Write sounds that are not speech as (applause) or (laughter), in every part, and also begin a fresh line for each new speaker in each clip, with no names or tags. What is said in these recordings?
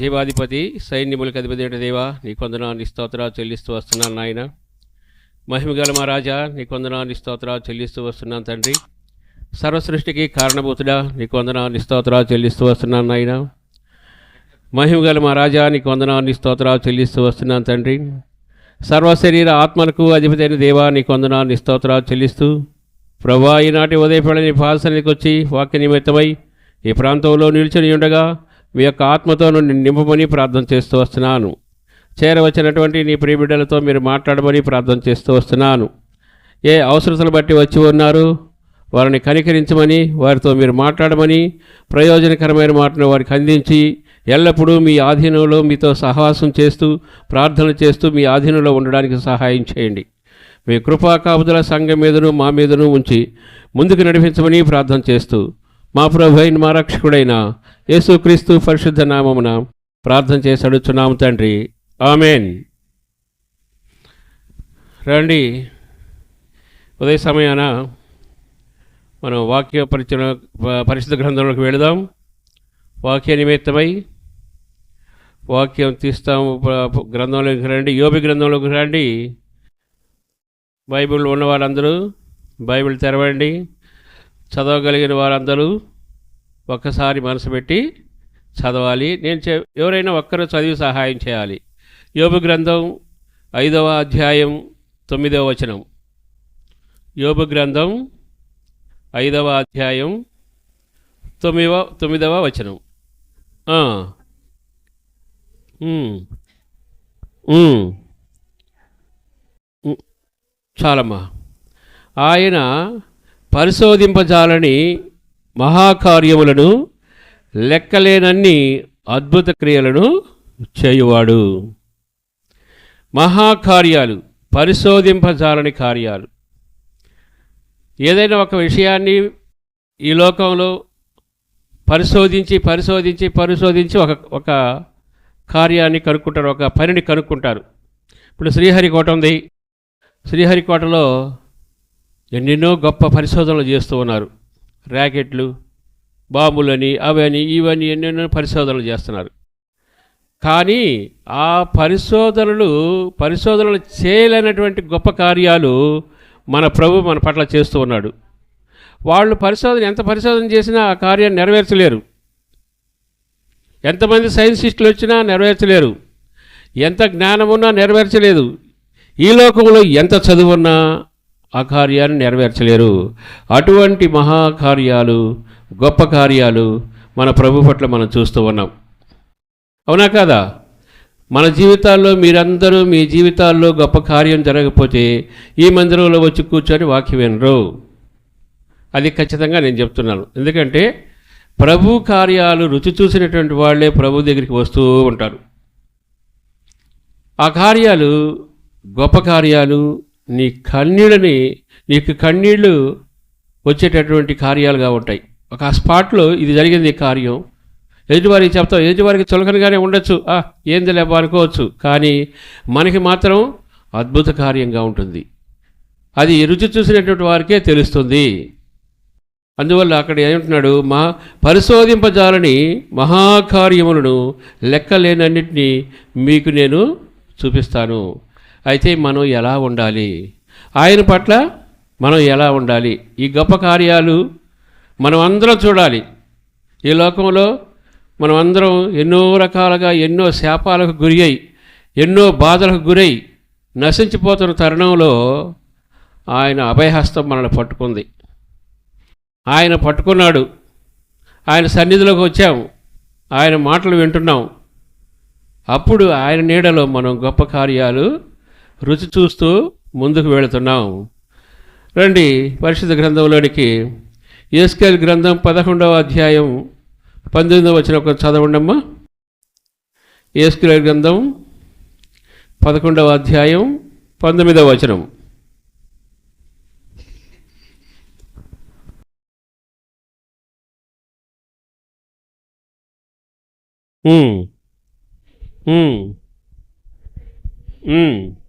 జీవాధిపతి సైన్యములకు అధిపతి అయిన దేవా నీ కొందనాన్ని స్తోత్రాలు చెల్లిస్తూ వస్తున్నాను నాయన. మహిమగల మా రాజా నీ కొందనాన్ని స్తోత్రాలు చెల్లిస్తూ వస్తున్నాను తండ్రి. సర్వసృష్టికి కారణభూతుడా నీ కొందనాన్ని స్తోత్రాలు చెల్లిస్తూ వస్తున్నాను నాయన. మహిమగల మా రాజా నీ కొందనాన్ని స్తోత్రాలు చెల్లిస్తూ వస్తున్నాను తండ్రి. సర్వ శరీర ఆత్మలకు అధిపతి అయిన దేవా నీ కొందనాన్ని స్తోత్రాలు చెల్లిస్తూ. ప్రభా ఈనాటి ఉదయపడని పాల్సనికి వచ్చి వాక్య నిమిత్తమై ఈ ప్రాంతంలో నిల్చుని ఉండగా మీ యొక్క ఆత్మతో నుండి నింపమని ప్రార్థన చేస్తూ వస్తున్నాను. చేరవచ్చినటువంటి నీ ప్రియబిడ్డలతో మీరు మాట్లాడమని ప్రార్థన చేస్తూ వస్తున్నాను. ఏ అవసరతలు బట్టి వచ్చి ఉన్నారు? వారిని కనికరించమని వారితో మీరు మాట్లాడమని ప్రయోజనకరమైన మాటను వారికి అందించి ఎల్లప్పుడూ మీ ఆధీనంలో మీతో సహవాసం చేస్తూ ప్రార్థన చేస్తూ మీ ఆధీనంలో ఉండడానికి సహాయం చేయండి. మీ కృపా కాపుదల సంఘం మీదను మా మీదను ఉంచి ముందుకు నడిపించమని ప్రార్థన చేస్తూ మా ప్రభు మా రక్షకుడైన యేసుక్రీస్తు పరిశుద్ధ నామమున ప్రార్థన చేసి అడుగుచున్నాము తండ్రి. ఆమెన్. రండి. ఉదయ సమయాన మనం వాక్య పరిచయ పరిశుద్ధ గ్రంథంలోకి వెళదాం. వాక్య నిమిత్తమై వాక్యం తీస్తాము గ్రంథంలోకి రండి. యోబి గ్రంథంలోకి రండి. బైబిల్ ఉన్న వారందరూ బైబిల్ తెరవండి. చదవగలిగిన వారందరూ ఒక్కసారి మనసు పెట్టి చదవాలి. నేను చె ఎవరైనా ఒక్కరు చదివి సహాయం చేయాలి. యోబు గ్రంథం ఐదవ అధ్యాయం తొమ్మిదవ వచనం. యోబు గ్రంథం ఐదవ అధ్యాయం తొమ్మిదవ తొమ్మిదవ వచనం. చాలమ్మా. ఆయన పరిశోధింపజాలని మహాకార్యములను లెక్కలేనన్ని అద్భుత క్రియలను చేయువాడు. మహాకార్యాలు పరిశోధింపజాలని కార్యాలు. ఏదైనా ఒక విషయాన్ని ఈ లోకంలో పరిశోధించి పరిశోధించి పరిశోధించి ఒక ఒక కార్యాన్ని కనుక్కుంటారు ఒక పనిని కనుక్కుంటారు. ఇప్పుడు శ్రీహరికోట ఉంది శ్రీహరికోటలో ఎన్నెన్నో గొప్ప పరిశోధనలు చేస్తూ ఉన్నారు. ర్యాకెట్లు బాంబులని అవని ఇవని ఎన్నెన్నో పరిశోధనలు చేస్తున్నారు. కానీ ఆ పరిశోధనలు పరిశోధనలు చేయలేనటువంటి గొప్ప కార్యాలు మన ప్రభు మన పట్ల చేస్తూ ఉన్నాడు. వాళ్ళు పరిశోధన ఎంత పరిశోధన చేసినా ఆ కార్యాన్ని నెరవేర్చలేరు. ఎంతమంది సైన్సిస్టులు వచ్చినా నెరవేర్చలేరు. ఎంత జ్ఞానం ఉన్నా నెరవేర్చలేదు. ఈ లోకంలో ఎంత చదువున్నా ఆ కార్యాన్ని నెరవేర్చలేరు. అటువంటి మహాకార్యాలు గొప్ప కార్యాలు మన ప్రభు పట్ల మనం చూస్తూ ఉన్నాం. అవునా కాదా? మన జీవితాల్లో మీరందరూ మీ జీవితాల్లో గొప్ప కార్యం జరగకపోతే ఈ మందిరంలో వచ్చి కూర్చొని వాక్యం వినరు. అది ఖచ్చితంగా నేను చెప్తున్నాను. ఎందుకంటే ప్రభు కార్యాలు రుచి చూసినటువంటి వాళ్ళే ప్రభు దగ్గరికి వస్తూ ఉంటారు. ఆ కార్యాలు గొప్ప కార్యాలు నీ కన్నీళ్ళని నీకు కన్నీళ్ళు వచ్చేటటువంటి కార్యాలుగా ఉంటాయి. ఒక స్పాట్లో ఇది జరిగింది కార్యం. ఎదుటివారికి చెప్తాం ఎదుటివారికి చులకనగానే ఉండొచ్చు. ఆ ఏంది లేబా అనుకోవచ్చు. కానీ మనకి మాత్రం అద్భుత కార్యంగా ఉంటుంది. అది రుచి చూసినటువంటి వారికే తెలుస్తుంది. అందువల్ల అక్కడ ఏమంటున్నాడు? మా పరిశోధింపజాలని మహాకార్యములను లెక్కలేనన్నింటినీ మీకు నేను చూపిస్తాను. అయితే మనం ఎలా ఉండాలి? ఆయన పట్ల మనం ఎలా ఉండాలి? ఈ గొప్ప కార్యాలు మనం అందరం చూడాలి. ఈ లోకంలో మనం అందరం ఎన్నో రకాలుగా ఎన్నో శాపాలకు గురి అయి ఎన్నో బాధలకు గురై నశించిపోతున్న తరుణంలో ఆయన అభయహస్తం మనల్ని పట్టుకుంది. ఆయన పట్టుకున్నాడు. ఆయన సన్నిధిలోకి వచ్చాము ఆయన మాటలు వింటున్నాం. అప్పుడు ఆయన నీడలో మనం గొప్ప కార్యాలు రుచి చూస్తూ ముందుకు వెళుతున్నాం రండి పరిశుద్ధ గ్రంథంలోనికి ఏస్కేల్ గ్రంథం పదకొండవ అధ్యాయం పంతొమ్మిదవ వచ్చిన ఒక చదవండమ్మా ఏస్కేల్ గ్రంథం పదకొండవ అధ్యాయం పంతొమ్మిదవ వచనం Mm. Mm. Mm.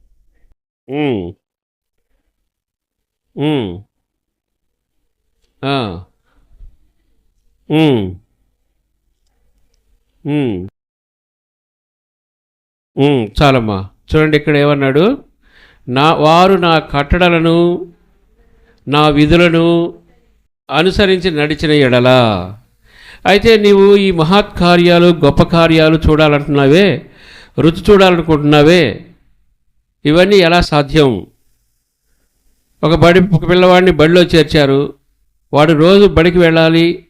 చాలమ్మా. చూడండి ఇక్కడ ఏమన్నాడు? నా వారు నా కట్టడలను నా విధులను అనుసరించి నడిచిన ఎడలా. అయితే నీవు ఈ మహత్కార్యాలు గొప్ప కార్యాలు చూడాలంటున్నావే? రుచి చూడాలనుకుంటున్నావే? ఇవన్నీ ఎలా సాధ్యం? ఒక బడి ఒక పిల్లవాడిని బడిలో చేర్చారు. వాడు రోజు బడికి వెళ్ళాలి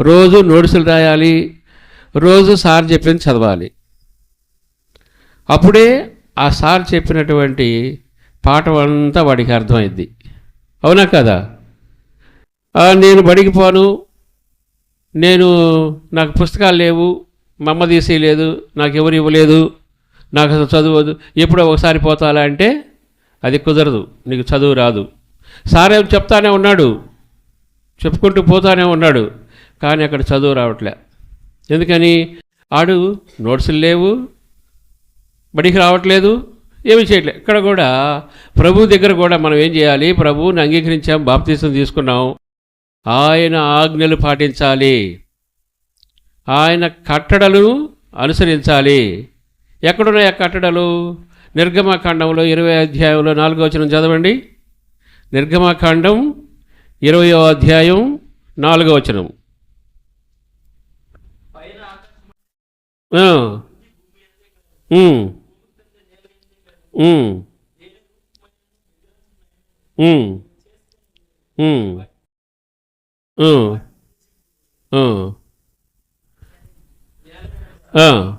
రోజు నోట్సులు రాయాలి రోజు సార్ చెప్పింది చదవాలి. అప్పుడే ఆ సార్ చెప్పినటువంటి పాఠం అంతా వాడికి అర్థమైంది. అవునా కదా? నేను బడికి పోను నేను నాకు పుస్తకాలు లేవు మమ్మ తీసేయలేదు నాకు ఎవరు ఇవ్వలేదు నాకు అసలు చదువు ఎప్పుడో ఒకసారి పోతాలా అంటే అది కుదరదు. నీకు చదువు రాదు. సార్ చెప్తానే ఉన్నాడు. చెప్పుకుంటూ పోతానే ఉన్నాడు. కానీ అక్కడ చదువు రావట్లే. ఎందుకని? ఆడు నోట్సులు లేవు. బడికి రావట్లేదు. ఏమి చేయట్లేదు ఇక్కడ కూడా ప్రభు దగ్గర కూడా మనం ఏం చేయాలి? ప్రభువుని అంగీకరించాం బాప్తీసం తీసుకున్నాం. ఆయన ఆజ్ఞలు పాటించాలి. ఆయన కట్టడలను అనుసరించాలి. ఎక్కడున్నాయి ఆ కట్టడలు? నిర్గమకాండంలో ఇరవై అధ్యాయంలో నాలుగో వచనం చదవండి. నిర్గమకాండం ఇరవయో అధ్యాయం నాలుగో వచనం. ఆ.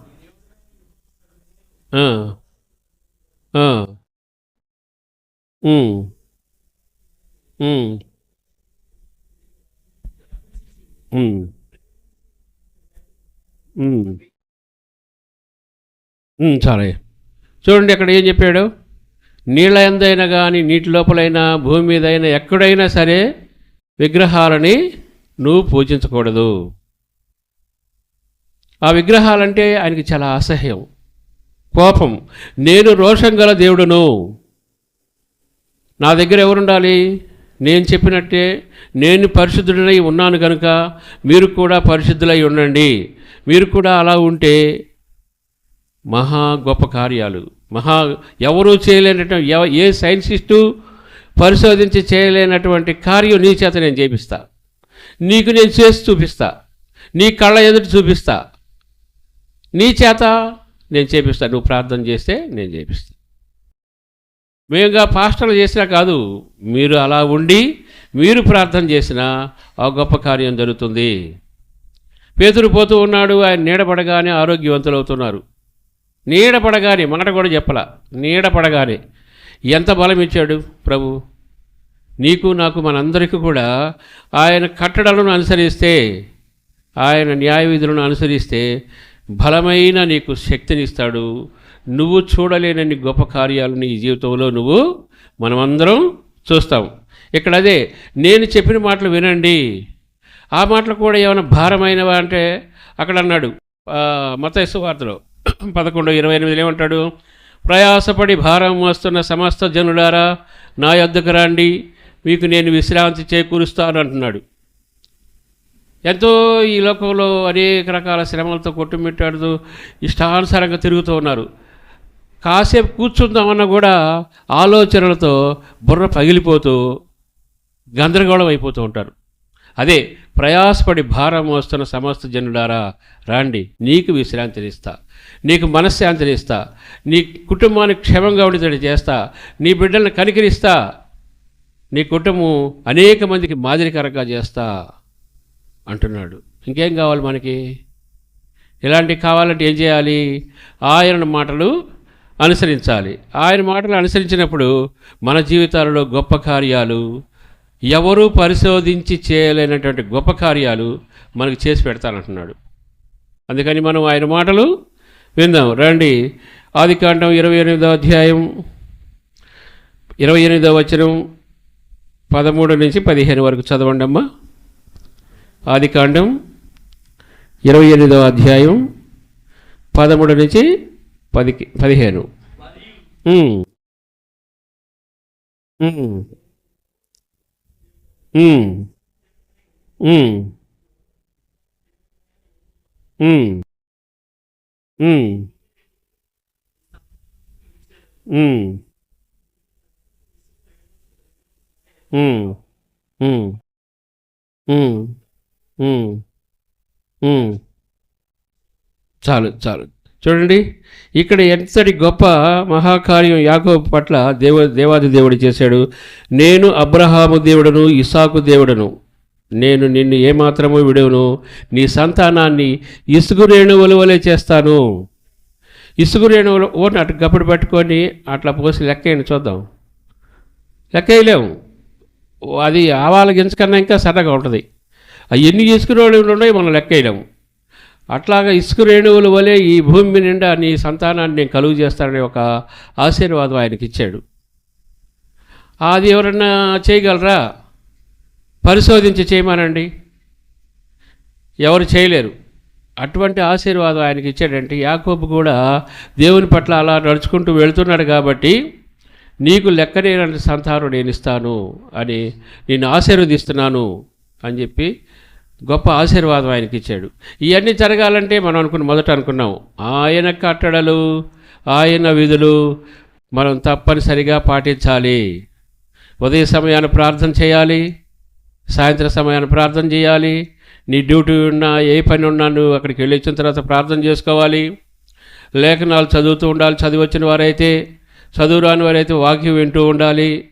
ఆ. ఆ. సరే చూడండి అక్కడ ఏం చెప్పాడు? నీళ్ళ ఎందైనా కానీ నీటి లోపలైనా భూమి మీదైనా ఎక్కడైనా సరే విగ్రహాలని నువ్వు పూజించకూడదు. ఆ విగ్రహాలంటే ఆయనకి చాలా అసహ్యం. కోపం నేను రోషం గల దేవుడును. నా దగ్గర ఎవరుండాలి? నేను చెప్పినట్టే నేను పరిశుద్ధుడై ఉన్నాను కనుక మీరు కూడా పరిశుద్ధులై ఉండండి. మీరు కూడా అలా ఉంటే మహా గొప్ప కార్యాలు. మహా ఎవరూ చేయలేనటువంటి ఎవ- ఏ సైన్సిస్టు పరిశోధించి చేయలేనటువంటి కార్యం నీ చేత నేను చేపిస్తా. నీకు నేను చేసి చూపిస్తా. నీ కళ్ళ ఎదుటి చూపిస్తా. నీ చేత నేను చేపిస్తాను నువ్వు ప్రార్థన చేస్తే నేను చేపిస్తాను మేముగా పాస్టర్లు చేసినా కాదు మీరు అలా ఉండి మీరు ప్రార్థన చేసినా ఆ గొప్ప కార్యం జరుగుతుంది. పేతురు పోతూ ఉన్నాడు ఆయన నీడపడగానే ఆరోగ్యవంతులు అవుతున్నారు. నీడపడగానే మాట కూడా చెప్పలా నీడపడగానే. ఎంత బలం ఇచ్చాడు ప్రభు? నీకు నాకు మనందరికీ కూడా ఆయన కట్టడలను అనుసరిస్తే ఆయన న్యాయ విధులను అనుసరిస్తే బలమైన నీకు శక్తినిస్తాడు. నువ్వు చూడలేనన్ని గొప్ప కార్యాలు నీ జీవితంలో నువ్వు మనమందరం చూస్తాం. ఇక్కడ అదే నేను చెప్పిన మాటలు వినండి. ఆ మాటలు కూడా ఏమైనా భారమైనవా అంటే అక్కడ అన్నాడు మత వార్తలో పదకొండు ఇరవై ఎనిమిది ఏమంటాడు? ప్రయాసపడి భారం మోస్తున్న సమస్త జనులారా నా యొద్దకు రండి. మీకు నేను విశ్రాంతి చేకూరుస్తాను అంటున్నాడు. ఎంతో ఈ లోకంలో అనేక రకాల శ్రమలతో కొట్టుమిట్టాడుతూ ఇష్టానుసారంగా తిరుగుతూ ఉన్నారు. కాసేపు కూర్చుందామన్నా కూడా ఆలోచనలతో బుర్ర పగిలిపోతూ గందరగోళం అయిపోతూ ఉంటారు. అదే ప్రయాసపడి భారం మోస్తున్న సమస్త జనుడారా రాండి నీకు విశ్రాంతినిస్తా నీకు మనశ్శాంతినిస్తా నీ కుటుంబానికి క్షేమంగా ఉండేటట్టు చేస్తా నీ బిడ్డల్ని కనికరిస్తా నీ కుటుంబం అనేక మందికి మాదిరికరంగా చేస్తా. అంటున్నాడు. ఇంకేం కావాలి మనకి? ఇలాంటివి కావాలంటే ఏం చేయాలి? ఆయన మాటలు అనుసరించాలి. ఆయన మాటలు అనుసరించినప్పుడు మన జీవితాలలో గొప్ప కార్యాలు ఎవరూ పరిశోధించి చేయలేనటువంటి గొప్ప కార్యాలు మనకు చేసి పెడతానంటున్నాడు. అందుకని మనం ఆయన మాటలు విందాం. రండి. ఆదికాండం ఇరవై ఎనిమిదో అధ్యాయం ఇరవై ఎనిమిదో వచనం పదమూడు నుంచి పదిహేను వరకు చదవండి అమ్మా ఆదికాండం ఇరవై ఎనిమిదవ అధ్యాయం పదమూడు నుంచి పదికి పదిహేను. Mm. Mm. చాలు చాలు. చూడండి ఇక్కడ ఎంతటి గొప్ప మహాకార్యం యాకోబు పట్ల దేవ దేవాది దేవుడు చేశాడు. నేను అబ్రహాము దేవుడను ఇసాకు దేవుడను. నేను నిన్ను ఏమాత్రము విడవను. నీ సంతానాన్ని ఇసుగు రేణువుల వలె చేస్తాను. ఇసుగు రేణువులు ఓన్ అటు గప్పుడు పట్టుకొని అట్లా పోసి లెక్కేయండి చూద్దాం. లెక్కేయలేము. అది ఆవాల గింజకన్నా ఇంకా సన్నగా ఉంటుంది. అవి ఎన్ని ఇసుక రేణువులు ఉన్నాయి మనం లెక్కేయలేము అట్లాగా ఇసుక రేణువుల వలె ఈ భూమి నిండా నీ సంతానాన్ని నేను కలుగు చేస్తానని ఒక ఆశీర్వాదం ఆయనకి ఇచ్చాడు అది ఎవరన్నా చేయగలరా? పరిశోధించి చేయమనండి. ఎవరు చేయలేరు. అటువంటి ఆశీర్వాదం ఆయనకి ఇచ్చాడంటే యాకోబు కూడా దేవుని పట్ల అలా నడుచుకుంటూ వెళుతున్నాడు కాబట్టి నీకు లెక్కలేనటువంటి సంతానం నేను ఇస్తాను అని నేను ఆశీర్వదిస్తున్నాను అని చెప్పి గొప్ప ఆశీర్వాదం ఆయనకి ఇచ్చాడు. ఇవన్నీ జరగాలంటే మనం అనుకున్న మొదట అనుకున్నాం. ఆయన కట్టడలు ఆయన విధులు మనం తప్పనిసరిగా పాటించాలి. ఉదయ సమయాన్ని ప్రార్థన చేయాలి. సాయంత్రం సమయాన్ని ప్రార్థన చేయాలి. నీ డ్యూటీ ఉన్నా ఏ పని ఉన్నా నువ్వు అక్కడికి వెళ్ళి వచ్చిన తర్వాత ప్రార్థన చేసుకోవాలి. లేఖనాలు చదువుతూ ఉండాలి. చదివి వచ్చిన వారైతే చదువు రాని వారైతే వాక్యం వింటూ ఉండాలి.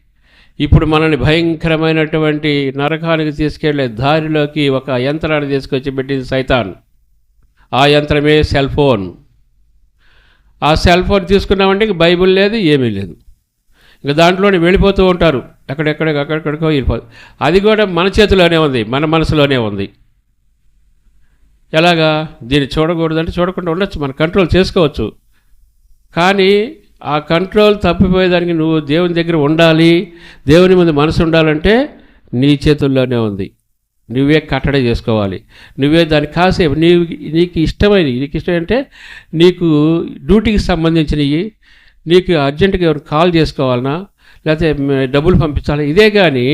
ఇప్పుడు మనల్ని భయంకరమైనటువంటి నరకానికి తీసుకెళ్ళే దారిలోకి ఒక యంత్రాన్ని తీసుకొచ్చి పెట్టింది సైతాన్. ఆ యంత్రమే సెల్ ఫోన్. ఆ సెల్ ఫోన్ తీసుకున్నామంటే ఇంక బైబిల్ లేదు ఏమీ లేదు. ఇంకా దాంట్లోనే వెళ్ళిపోతూ ఉంటారు. ఎక్కడెక్కడ అక్కడెక్కడికో వెళ్ళిపోదు అది కూడా మన చేతిలోనే ఉంది మన మనసులోనే ఉంది. ఎలాగా? దీన్ని చూడకూడదంటే చూడకుండా ఉండొచ్చు మన కంట్రోల్ చేసుకోవచ్చు. కానీ ఆ కంట్రోల్ తప్పిపోయేదానికి నువ్వు దేవుని దగ్గర ఉండాలి దేవుని ముందు మనసు ఉండాలంటే నీ చేతుల్లోనే ఉంది. నువ్వే కట్టడి చేసుకోవాలి. నువ్వే దాన్ని కాసేపు నీవు నీకు ఇష్టమైనవి. నీకు ఇష్టం అంటే నీకు డ్యూటీకి సంబంధించినవి నీకు అర్జెంటుగా ఎవరు కాల్ చేసుకోవాలన్నా లేకపోతే డబ్బులు పంపించాలి. ఇదే కానీ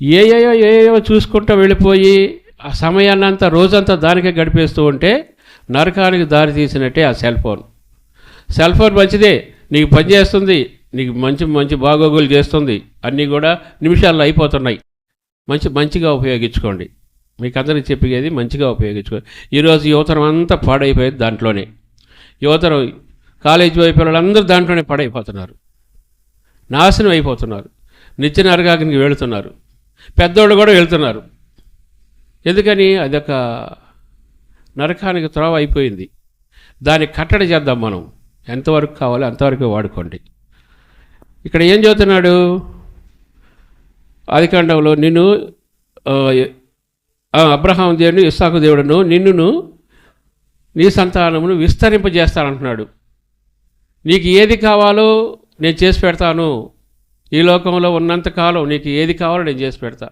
ఏయో ఏయో చూసుకుంటూ వెళ్ళిపోయి ఆ సమయాన్ని అంతా రోజంతా దానికే గడిపేస్తూ ఉంటే నరకానికి దారి తీసినట్టే ఆ సెల్ ఫోన్. సెల్ ఫోన్ మంచిదే నీకు పనిచేస్తుంది నీకు మంచి మంచి బాగోగులు చేస్తుంది అన్నీ కూడా నిమిషాల్లో అయిపోతున్నాయి. మంచి మంచిగా ఉపయోగించుకోండి. మీకు అందరికీ చెప్పేది మంచిగా ఉపయోగించుకోండి. ఈరోజు యువతరం అంతా పాడైపోయేది దాంట్లోనే. యువతరం కాలేజీ వైపు అందరూ దాంట్లోనే పాడైపోతున్నారు. నాశనం అయిపోతున్నారు. నిత్య నరకానికి వెళుతున్నారు. పెద్దోళ్ళు కూడా వెళ్తున్నారు. ఎందుకని? అదొక నరకానికి త్రోవ అయిపోయింది. దాన్ని కట్టడి చేద్దాం మనం. ఎంతవరకు కావాలో అంతవరకు వాడుకోండి. ఇక్కడ ఏం చదువుతున్నాడు? ఆదికాండంలో నిన్ను అబ్రహాం దేవుడు ఇస్సాకు దేవుడును నిన్నును నీ సంతానమును విస్తరింపజేస్తానంటున్నాడు. నీకు ఏది కావాలో నేను చేసి పెడతాను. ఈ లోకంలో ఉన్నంతకాలం నీకు ఏది కావాలో నేను చేసి పెడతా.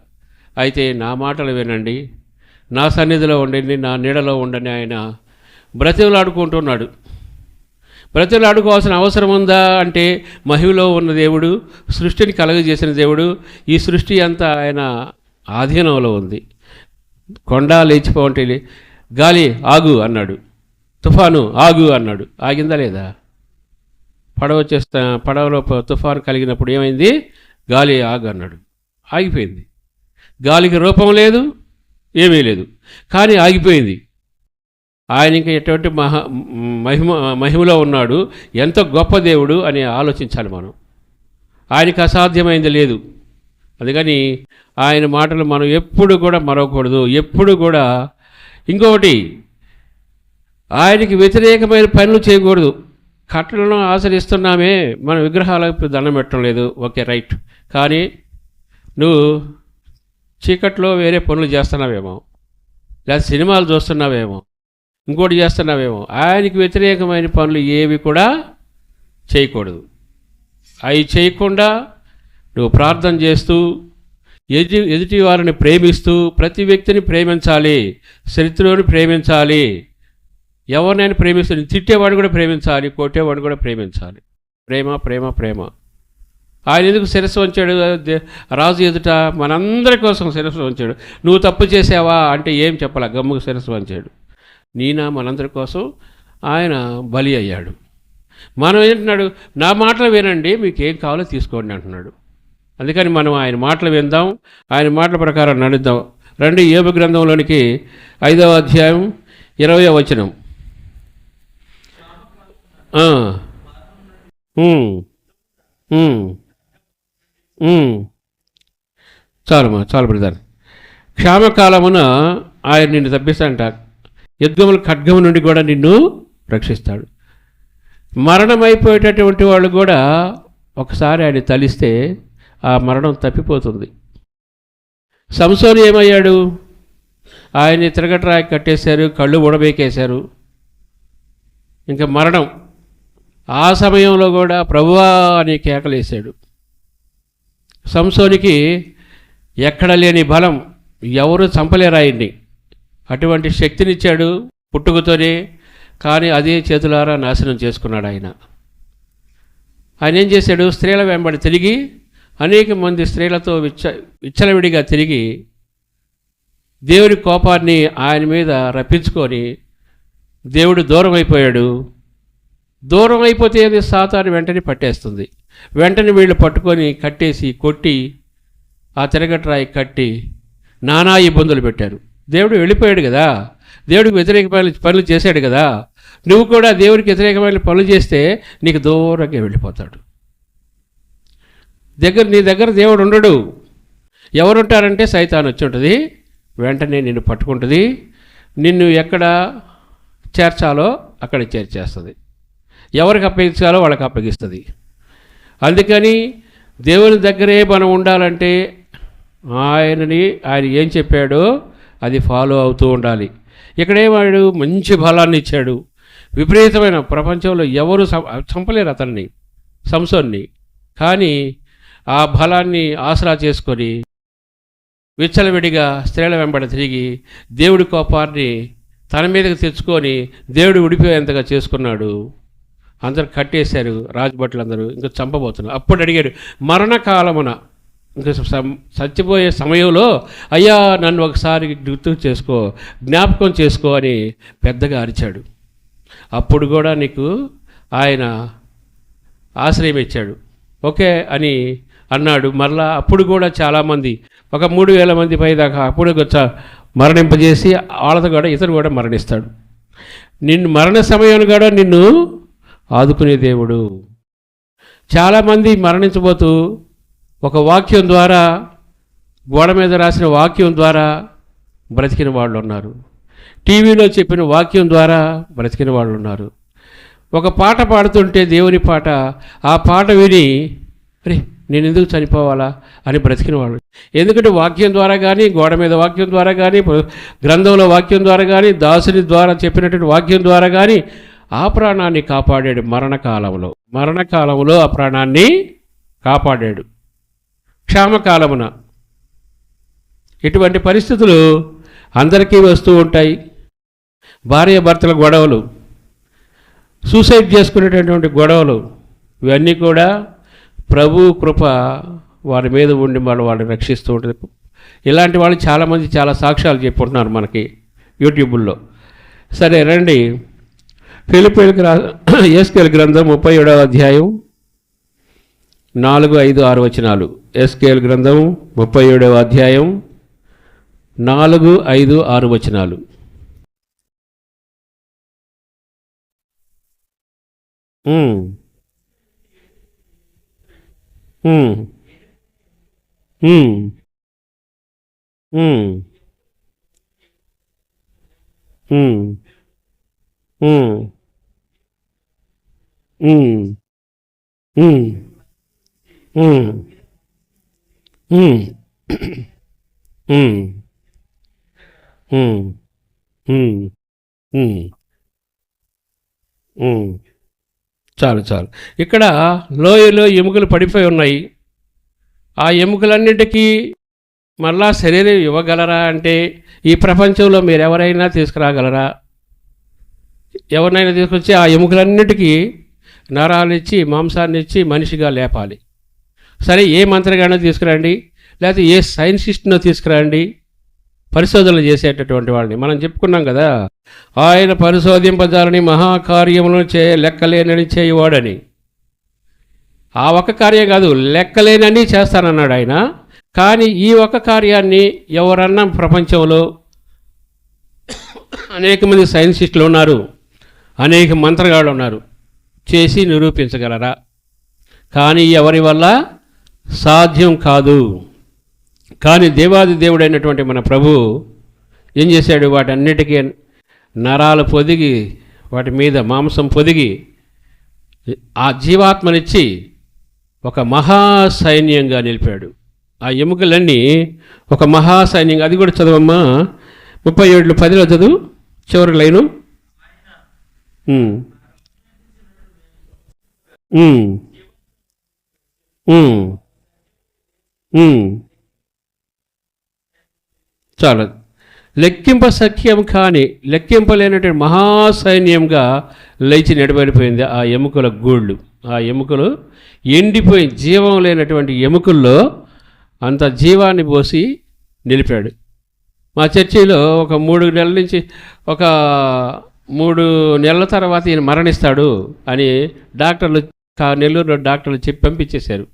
అయితే నా మాటలు వినండి. నా సన్నిధిలో ఉండండి నా నీడలో ఉండండి ఆయన ప్రజలు అడుకోవాల్సిన అవసరం ఉందా అంటే మహిమలో ఉన్న దేవుడు సృష్టిని కలగజేసిన దేవుడు ఈ సృష్టి అంతా ఆయన ఆధీనంలో ఉంది. కొండ లేచిపోవంటే గాలి ఆగు అన్నాడు. తుఫాను ఆగు అన్నాడు. ఆగిందా లేదా? పడవ చేస్తా పడవలో తుఫాను కలిగినప్పుడు ఏమైంది? గాలి ఆగు అన్నాడు. ఆగిపోయింది. గాలికి రూపం లేదు ఏమీ లేదు. కానీ ఆగిపోయింది. ఆయన ఇంకా ఎటువంటి మహా మహిమ మహిమలో ఉన్నాడు. ఎంత గొప్ప దేవుడు అని ఆలోచించాలి మనం. ఆయనకి అసాధ్యమైంది లేదు. అందుకని ఆయన మాటలు మనం ఎప్పుడు కూడా మరవకూడదు. ఎప్పుడు కూడా ఇంకొకటి ఆయనకి వ్యతిరేకమైన పనులు చేయకూడదు. కట్టలను ఆచరిస్తున్నామే మన విగ్రహాలకు దండం పెట్టడం లేదు. Okay right. కానీ నువ్వు చీకట్లో వేరే పనులు చేస్తున్నావేమో లేదా సినిమాలు చూస్తున్నావేమో ఇంకోటి చేస్తున్నావేమో. ఆయనకి వ్యతిరేకమైన పనులు ఏవి కూడా చేయకూడదు. అవి చేయకుండా నువ్వు ప్రార్థన చేస్తూ ఎదుటి ఎదుటి వారిని ప్రేమిస్తూ ప్రతి వ్యక్తిని ప్రేమించాలి. శత్రువుని ప్రేమించాలి. ఎవరినైనా ప్రేమిస్తుంది తిట్టేవాడిని కూడా ప్రేమించాలి కొట్టేవాడిని కూడా ప్రేమించాలి. ప్రేమ ప్రేమ ప్రేమ. ఆయన ఎందుకు శిరస్సు వంచాడు? రాజు ఎదుట మనందరి కోసం శిరస్సు వంచాడు. నువ్వు తప్పు చేసావా అంటే ఏం చెప్పాల? గమ్ముకు శిరస్సు వంచాడు. నీనా మనందరి కోసం ఆయన బలి అయ్యాడు. మనం ఏంటున్నాడు నా మాటలు వినండి మీకు ఏం కావాలో తీసుకోండి అంటున్నాడు. అందుకని మనం ఆయన మాటలు విందాం ఆయన మాటల ప్రకారం నడుద్దాం. రండి యోగ గ్రంథంలోనికి ఐదవ అధ్యాయం ఇరవై వచనం. ఆ. చాలమ్మా చాలు బ్రదర్. క్షామకాలమున ఆయన నిన్ను తప్పిస్తాడంట. యుద్ధముల ఖడ్గము నుండి కూడా నిన్ను రక్షిస్తాడు. మరణమైపోయేటటువంటి వాళ్ళు కూడా ఒకసారి ఆయన తలిస్తే ఆ మరణం తప్పిపోతుంది. సంసోన్ ఏమయ్యాడు? ఆయన్ని తిరగట్రాయి కట్టేశారు కళ్ళు ఉడబేకేశారు ఇంకా మరణం. ఆ సమయంలో కూడా ప్రభువా అని కేకలేశాడు. సంసోనికి ఎక్కడ లేని బలం ఎవరు చంపలేరాయండి అటువంటి శక్తినిచ్చాడు పుట్టుకతోనే కానీ అదే చేతులారా నాశనం చేసుకున్నాడు ఆయన. ఆయన ఏం చేశాడు? స్త్రీల వెంబడి తిరిగి అనేక మంది స్త్రీలతో విచ్చ విచ్చలవిడిగా తిరిగి దేవుడి కోపాన్ని ఆయన మీద రప్పించుకొని దేవుడు దూరం అయిపోయాడు దూరం అయిపోతే అది సాతాను వెంటనే పట్టేస్తుంది. వెంటనే వీళ్ళు పట్టుకొని కట్టేసి కొట్టి ఆ తిరగట్రాయి కట్టి నానా ఇబ్బందులు పెట్టారు. దేవుడు వెళ్ళిపోయాడు కదా. దేవుడికి వ్యతిరేకమైన పనులు చేశాడు కదా. నువ్వు కూడా దేవుడికి వ్యతిరేకమైన పనులు చేస్తే నీకు దూరంగా వెళ్ళిపోతాడు. దగ్గర నీ దగ్గర దేవుడు ఉండడు. ఎవరుంటారంటే సైతాన్ వచ్చి ఉంటుంది. వెంటనే నిన్ను పట్టుకుంటుంది. నిన్ను ఎక్కడ చేర్చాలో అక్కడ చేర్చేస్తుంది. ఎవరికి అప్పగించాలో వాళ్ళకి అప్పగిస్తుంది. అందుకని దేవుని దగ్గరే మనం ఉండాలంటే ఆయనని ఆయన ఏం చెప్పాడో? అది ఫాలో అవుతూ ఉండాలి. ఇక్కడేవాడు మంచి బలాన్ని ఇచ్చాడు. విపరీతమైన ప్రపంచంలో ఎవరు చంపలేరు అతన్ని సంసోన్ని. కానీ ఆ బలాన్ని ఆసరా చేసుకొని విచ్చలవిడిగా స్త్రీల వెంబడి తిరిగి దేవుడి కోపాన్ని తన మీదకి తెచ్చుకొని దేవుడు ఉడిపోయేంతగా చేసుకున్నాడు. అందరు కట్టేశారు రాజభటులందరూ ఇంకా చంపబోతున్నారు. అప్పుడు అడిగాడు మరణకాలమున చచ్చిపోయే సమయంలో అయ్యా నన్ను ఒకసారి గుర్తు చేసుకో జ్ఞాపకం చేసుకో అని పెద్దగా అరిచాడు. అప్పుడు కూడా నీకు ఆయన ఆశ్రయం ఇచ్చాడు. ఓకే అని అన్నాడు. మరలా అప్పుడు కూడా చాలామంది ఒక మూడు వేల మంది పైదాకా అప్పుడు మరణింపజేసి వాళ్ళతో కూడా ఇతను కూడా మరణిస్తాడు. నిన్ను మరణ సమయంలో కూడా నిన్ను ఆదుకునే దేవుడు. చాలామంది మరణించబోతూ ఒక వాక్యం ద్వారా గోడ మీద రాసిన వాక్యం ద్వారా బ్రతికిన వాళ్ళు ఉన్నారు. టీవీలో చెప్పిన వాక్యం ద్వారా బ్రతికిన వాళ్ళు ఉన్నారు. ఒక పాట పాడుతుంటే దేవుని పాట ఆ పాట విని అరే నేను ఎందుకు చనిపోవాలా? అని బ్రతికిన వాళ్ళు. ఎందుకంటే వాక్యం ద్వారా కానీ గోడ మీద వాక్యం ద్వారా కానీ గ్రంథంలో వాక్యం ద్వారా కానీ దాసుని ద్వారా చెప్పినటువంటి వాక్యం ద్వారా కానీ ఆ ప్రాణాన్ని కాపాడాడు మరణకాలంలో. మరణకాలంలో ఆ ప్రాణాన్ని కాపాడాడు. క్షామకాలమున. ఇటువంటి పరిస్థితులు అందరికీ వస్తూ ఉంటాయి. భార్య భర్తల గొడవలు సూసైడ్ చేసుకునేటటువంటి గొడవలు ఇవన్నీ కూడా ప్రభు కృప వారి మీద ఉండి వాళ్ళు వాళ్ళని రక్షిస్తూ ఉంటుంది. ఇలాంటి వాళ్ళు చాలామంది చాలా సాక్ష్యాలు చెప్పుకుంటున్నారు మనకి యూట్యూబుల్లో సరే రండి. ఫిలిపిన్కి రా (clears throat) ఎస్కెల్ గ్రంథం ముప్పై ఏడవ అధ్యాయం. నాలుగు ఐదు ఆరు వచనాలు. ఎస్కేఎల్ గ్రంథం ముప్పై ఏడవ అధ్యాయం నాలుగు ఐదు ఆరు వచనాలు. Mm. చాలు చాలు. ఇక్కడ లోయలో ఎముకలు పడిపోయి ఉన్నాయి. ఆ ఎముకలన్నిటికీ మళ్ళా శరీరం ఇవ్వగలరా అంటే ఈ ప్రపంచంలో మీరు ఎవరైనా తీసుకురాగలరా? ఎవరినైనా తీసుకొచ్చి ఆ ఎముకలన్నిటికీ నరాలు ఇచ్చి మాంసాన్ని ఇచ్చి మనిషిగా లేపాలి. సరే ఏ మంత్రగానో తీసుకురండి లేకపోతే ఏ సైన్సిస్ట్నో తీసుకురండి పరిశోధనలు చేసేటటువంటి వాళ్ళని. మనం చెప్పుకున్నాం కదా ఆయన పరిశోధింపజాలని మహాకార్యములను చే లెక్కలేనని చేయవాడని. ఆ ఒక్క కార్యం కాదు లెక్కలేనని చేస్తానన్నాడు ఆయన. కానీ ఈ ఒక్క కార్యాన్ని ఎవరన్నా ప్రపంచంలో అనేక మంది సైన్సిస్టులు ఉన్నారు అనేక మంత్రగాళ్ళు ఉన్నారు చేసి నిరూపించగలరా? కానీ ఎవరి వల్ల? సాధ్యం కాదు. కానీ దేవాది దేవుడైనటువంటి మన ప్రభు ఏం చేశాడు? వాటన్నిటికీ నరాలు పొదిగి వాటి మీద మాంసం పొదిగి ఆ జీవాత్మనిచ్చి ఒక మహాసైన్యంగా నిలిపాడు. ఆ ఎముకలన్నీ ఒక మహాసైన్యంగా అది కూడా చదవమ్మా ముప్పై ఏడులో పదిలో చదువు చివరి లైను. Mm. ఉమ్. చాలు. లెక్కింప సఖ్యం కాని లెక్కింపలేనటువంటి మహాసైన్యంగా లేచి నిలబడిపోయింది ఆ ఎముకల గూళ్ళు. ఆ ఎముకలు ఎండిపోయి జీవం లేనటువంటి ఎముకల్లో అంత జీవాన్ని పోసి నిలిపాడు. మా చర్చిలో ఒక మూడు నెలల నుంచి ఒక మూడు నెలల తర్వాత ఈయన మరణిస్తాడు అని డాక్టర్లు నెల్లూరులో డాక్టర్లు చెప్పి పంపించేశారు.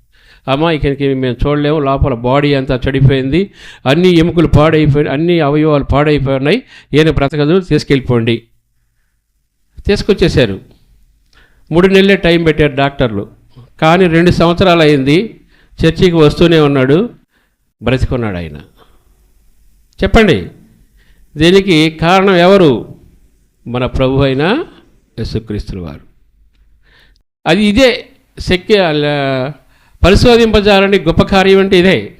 అమ్మ ఇక్కడికి మేము చూడలేము. లోపల బాడీ అంతా చెడిపోయింది. అన్ని ఎముకలు పాడైపోయి అన్ని అవయవాలు పాడైపోయినాయి ఈయన బ్రతకదు. తీసుకెళ్ళిపోండి. తీసుకొచ్చేశారు. మూడు నెలలే టైం పెట్టారు డాక్టర్లు. కానీ రెండు సంవత్సరాలు అయింది. చర్చికి వస్తూనే ఉన్నాడు. బ్రతికున్నాడు ఆయన. చెప్పండి. దీనికి కారణం ఎవరు? మన ప్రభు అయిన యేసుక్రీస్తుల వారు. అది ఇదే శక్తి పరిశోధింపజాలని గొప్ప కార్యం అంటే ఇదే.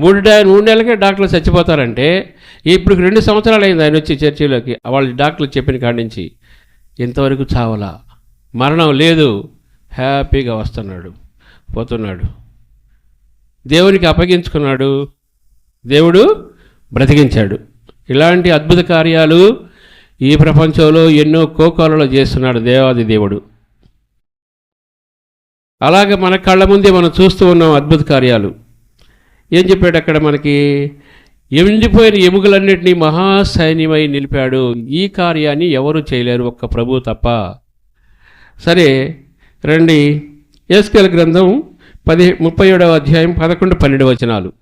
మూడు మూడు నెలలకే డాక్టర్లు చచ్చిపోతారంటే ఇప్పుడు రెండు సంవత్సరాలు అయింది ఆయన వచ్చి చర్చిలోకి. వాళ్ళు డాక్టర్లు చెప్పిన కాడి నుంచి ఇంతవరకు చావలా. మరణం లేదు. హ్యాపీగా వస్తున్నాడు. పోతున్నాడు. దేవునికి అప్పగించుకున్నాడు. దేవుడు బ్రతికించాడు. ఇలాంటి అద్భుత కార్యాలు ఈ ప్రపంచంలో ఎన్నో కోకోలలో చేస్తున్నాడు దేవాది దేవుడు. అలాగే మన కళ్ళ ముందే మనం చూస్తూ ఉన్నాం అద్భుత కార్యాలు. ఏం చెప్పాడు అక్కడ మనకి? ఎండిపోయిన ఎముకలన్నింటినీ మహాసైన్యమై నిలిపాడు. ఈ కార్యాన్ని ఎవరు చేయలేరు? ఒక్క ప్రభు తప్ప. సరే రండి. ఎస్కెల్ గ్రంథం పది ముప్పై ఏడవ అధ్యాయం పదకొండు పన్నెండు వచనాలు.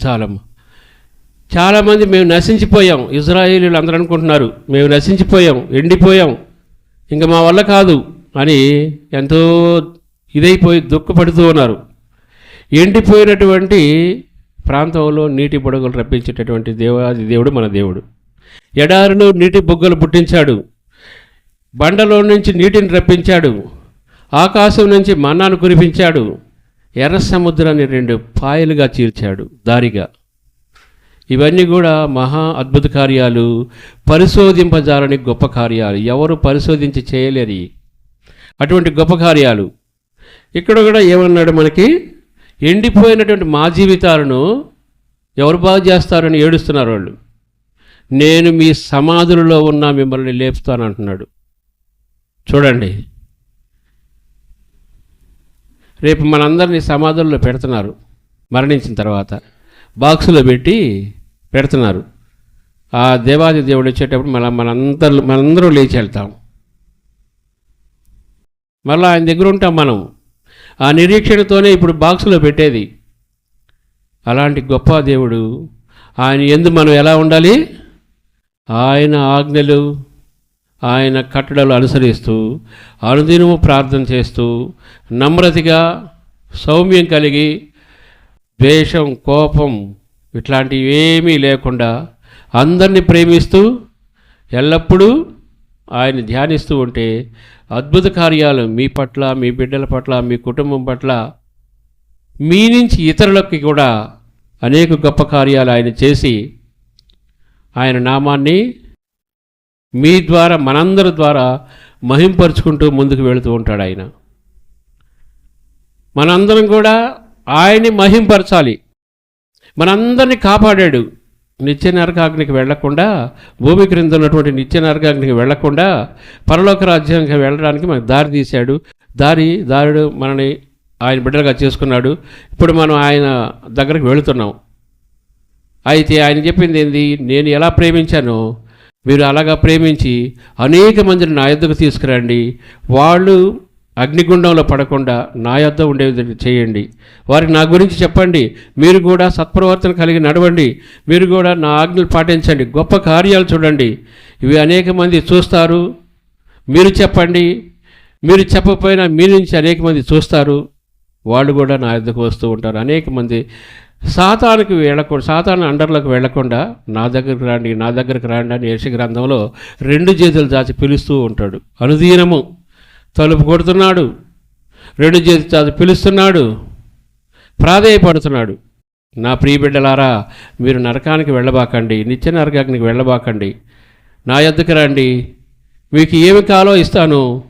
చాలమ్మా చాలామంది మేము నశించిపోయాం ఇజ్రాయేలీలు అందరూ అనుకుంటున్నారు మేము నశించిపోయాం ఎండిపోయాం ఇంకా మా వల్ల కాదు అని ఎంతో ఇదైపోయి దుఃఖపడుతూ ఉన్నారు. ఎండిపోయినటువంటి ప్రాంతంలో నీటి బుడగలు రప్పించేటటువంటి దేవాది దేవుడు మన దేవుడు. ఎడారిలో నీటి బుగ్గలు పుట్టించాడు. బండలో నుంచి నీటిని రప్పించాడు. ఆకాశం నుంచి మన్నాను కురిపించాడు. ఎర్ర సముద్రాన్ని రెండు పాయలుగా చీల్చాడు దారిగా. ఇవన్నీ కూడా మహా అద్భుత కార్యాలు. పరిశోధింపజాలని గొప్ప కార్యాలు. ఎవరు పరిశోధించి చేయలేరు. అటువంటి గొప్ప కార్యాలు. ఇక్కడ కూడా ఏమన్నాడు మనకి? ఎండిపోయినటువంటి మా జీవితాలను ఎవరు బాగు చేస్తారని ఏడుస్తున్నారు వాళ్ళు. నేను మీ సమాధులలో ఉన్న మిమ్మల్ని లేపుతాను అంటున్నాడు చూడండి. రేపు మనందరినీ సమాధుల్లో పెడుతున్నారు. మరణించిన తర్వాత బాక్సులో పెట్టి పెడుతున్నారు. ఆ దేవాది దేవుడు వచ్చేటప్పుడు మన మనందరూ మనందరూ లేచి వెళ్తాం. మళ్ళీ ఆయన దగ్గర ఉంటాం మనం. ఆ నిరీక్షణతోనే ఇప్పుడు బాక్సులో పెట్టేది. అలాంటి గొప్ప దేవుడు ఆయన ఎందు మనం ఎలా ఉండాలి? ఆయన ఆజ్ఞలు ఆయన కట్టడలు అనుసరిస్తూ అనుదినము ప్రార్థన చేస్తూ నమ్రతగా సౌమ్యం కలిగి ద్వేషం కోపం ఇట్లాంటివి ఏమీ లేకుండా అందరినీ ప్రేమిస్తూ ఎల్లప్పుడూ ఆయన ధ్యానిస్తూ ఉంటే అద్భుత కార్యాలు మీ పట్ల మీ బిడ్డల పట్ల మీ కుటుంబం పట్ల మీ నుంచి ఇతరులకి కూడా అనేక గొప్ప కార్యాలు ఆయన చేసి ఆయన నామాన్ని మీ ద్వారా మనందరి ద్వారా మహింపరుచుకుంటూ ముందుకు వెళుతూ ఉంటాడు ఆయన. మనందరం కూడా ఆయన్ని మహింపరచాలి. మనందరినీ కాపాడాడు. నిత్య నరకాగ్నికి వెళ్ళకుండా భూమి క్రింద ఉన్నటువంటి నిత్య నరకాగ్నికి వెళ్ళకుండా పరలోక రాజ్యానికి వెళ్ళడానికి మనకు దారి తీశాడు. దారి దారుడు మనని ఆయన బిడ్డలుగా చేసుకున్నాడు. ఇప్పుడు మనం ఆయన దగ్గరికి వెళుతున్నాం. అయితే ఆయన చెప్పింది ఏంది? నేను ఎలా ప్రేమించానో మీరు అలాగా ప్రేమించి అనేక మందిని నా యొద్దకు తీసుకురండి. వాళ్ళు అగ్నిగుండంలో పడకుండా నా యొద్ద ఉండే చేయండి. వారికి నా గురించి చెప్పండి. మీరు కూడా సత్ప్రవర్తన కలిగి నడవండి. మీరు కూడా నా ఆజ్ఞలు పాటించండి. గొప్ప కార్యాలు చూడండి. ఇవి అనేక మంది చూస్తారు. మీరు చెప్పండి. మీరు చెప్పకపోయినా మీ నుంచి అనేక మంది చూస్తారు. వాళ్ళు కూడా నా యొద్దకు వస్తూ ఉంటారు. అనేక మంది సాతానికి వెళ్ళకుండా సాతాను అండర్లోకి వెళ్ళకుండా నా దగ్గరకు రాండి నా దగ్గరకు రాండి అని యశ గ్రంథంలో రెండు చేతులు దాచి పిలుస్తూ ఉంటాడు. అనుదీనము తలుపు కొడుతున్నాడు. రెండు చేతి దాచి పిలుస్తున్నాడు. ప్రాధేయపడుతున్నాడు. నా ప్రియబిడ్డలారా మీరు నరకానికి వెళ్ళబాకండి. నిత్య నరకానికి వెళ్ళబాకండి. నా ఎద్దుకు రండి. మీకు ఏమి కాలో ఇస్తాను.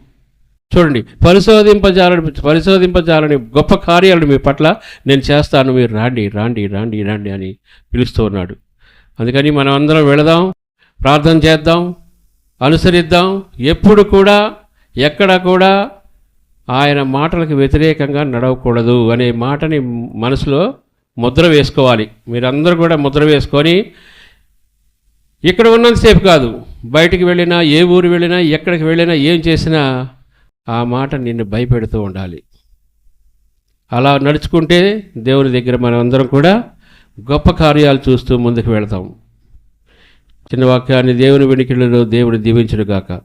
చూడండి పరిశోధింపజాలని పరిశోధింపజాలని గొప్ప కార్యాలను మీ పట్ల నేను చేస్తాను. మీరు రాండి రాండి రాండి రాండి అని పిలుస్తూ ఉన్నాడు. అందుకని మనం అందరం వెళదాం ప్రార్థన చేద్దాం అనుసరిద్దాం. ఎప్పుడు కూడా ఎక్కడ కూడా ఆయన మాటలకు వ్యతిరేకంగా నడవకూడదు అనే మాటని మనసులో ముద్ర వేసుకోవాలి. మీరందరూ కూడా ముద్ర వేసుకొని ఇక్కడ ఉన్నంతసేపు కాదు బయటికి వెళ్ళినా ఏ ఊరు వెళ్ళినా ఎక్కడికి వెళ్ళినా ఏం చేసినా ఆ మాట నిన్ను భయపెడుతూ ఉండాలి. అలా నడుచుకుంటే దేవుని దగ్గర మనం అందరం కూడా గొప్ప కార్యాలు చూస్తూ ముందుకు వెళతాం. చిన్న వాక్యాన్ని దేవుని వెనుకలలో దేవుడు దీవించుడుగాక